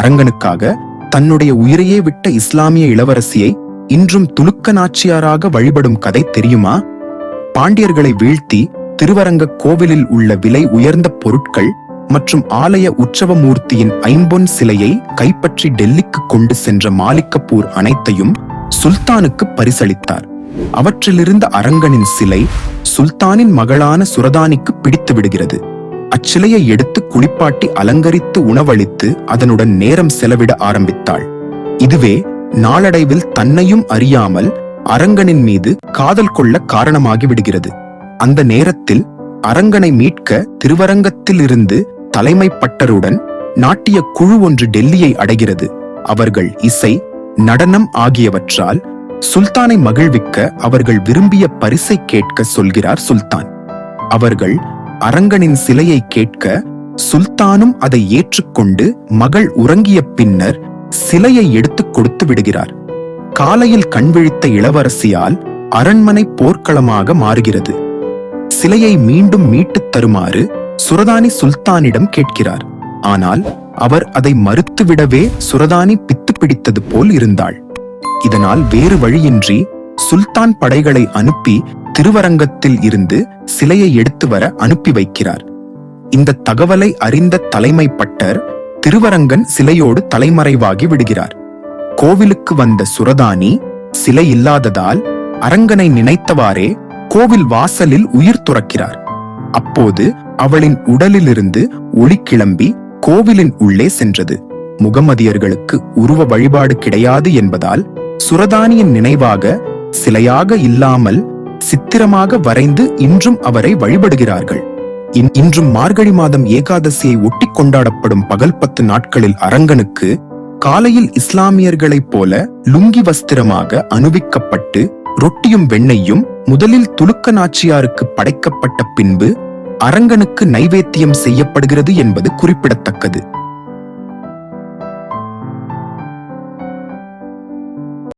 அரங்கனுக்காக தன்னுடைய உயிரையே விட்ட இஸ்லாமிய இளவரசியை இன்றும் துலுக்க நாச்சியாராக வழிபடும் கதை தெரியுமா? பாண்டியர்களை வீழ்த்தி திருவரங்க கோவிலில் உள்ள விலை உயர்ந்த பொருட்கள் மற்றும் ஆலய உற்சவமூர்த்தியின் ஐம்பொன் சிலையை கைப்பற்றி டெல்லிக்கு கொண்டு சென்ற மாலிக்கப்பூர் அனைத்தையும் சுல்தானுக்கு பரிசளித்தார். அவற்றிலிருந்த அரங்கனின் சிலை சுல்தானின் மகளான சுரதானிக்கு பிடித்து விடுகிறது. அச்சிலையை எடுத்து குளிப்பாட்டி அலங்கரித்து உணவளித்து அதனுடன் நேரம் செலவிட ஆரம்பித்தாள். இதுவே நாளடைவில் தன்னையும் அறியாமல் அரங்கனின் மீது காதல் கொள்ள காரணமாகி விடுகிறது. அந்த நேரத்தில் அரங்கனை மீட்க திருவரங்கத்திலிருந்து தலைமை பட்டருடன் நாட்டிய குழு ஒன்று டெல்லியை அடைகிறது. அவர்கள் இசை நடனம் ஆகியவற்றால் சுல்தானை மகிழ்விக்க அவர்கள் விரும்பிய பரிசை கேட்க சொல்கிறார் சுல்தான். அவர்கள் அரங்கனின் சிலையை கேட்க சுல்தானும் அதை ஏற்றுக்கொண்டு மகள் உறங்கிய பின்னர் சிலையை எடுத்துக் கொடுத்து விடுகிறார். காலையில் கண்விழித்த இளவரசியால் அரண்மனை போர்க்களமாக மாறுகிறது. சிலையை மீண்டும் மீட்டுத் தருமாறு சுரதானி சுல்தானிடம் கேட்கிறார். ஆனால் அவர் அதை மறுத்துவிடவே சுரதானி பித்து பிடித்தது போல் இருந்தாள். இதனால் வேறு வழியின்றி சுல்தான் படைகளை அனுப்பி திருவரங்கத்தில் இருந்து சிலையை எடுத்து வர அனுப்பி வைக்கிறார். இந்த தகவலை அறிந்த தலைமை பட்டர் திருவரங்கன் சிலையோடு தலைமறைவாகி விடுகிறார். கோவிலுக்கு வந்த சுரதானி சிலை இல்லாததால் அரங்கனை நினைத்தவாறே கோவில் வாசலில் உயிர் துறக்கிறார். அப்போது அவளின் உடலிலிருந்து ஒளி கிளம்பி கோவிலின் உள்ளே சென்றது. முகமதியர்களுக்கு உருவ வழிபாடு கிடையாது என்பதால் சுரதானியின் நினைவாக சிலையாக இல்லாமல் சித்திரமாக வரைந்து இன்றும் அவரை வழிபடுகிறார்கள். இன்றும் மார்கழி மாதம் ஏகாதசியை ஒட்டி கொண்டாடப்படும் பகல் பத்து நாட்களில் அரங்கனுக்கு காலையில் இஸ்லாமியர்களைப் போல லுங்கி வஸ்திரமாக அணுவிக்கப்பட்டு ரொட்டியும் வெண்ணெய்யும் முதலில் துலுக்க நாச்சியாருக்கு படைக்கப்பட்ட பின்பு அரங்கனுக்கு நைவேத்தியம் செய்யப்படுகிறது என்பது குறிப்பிடத்தக்கது.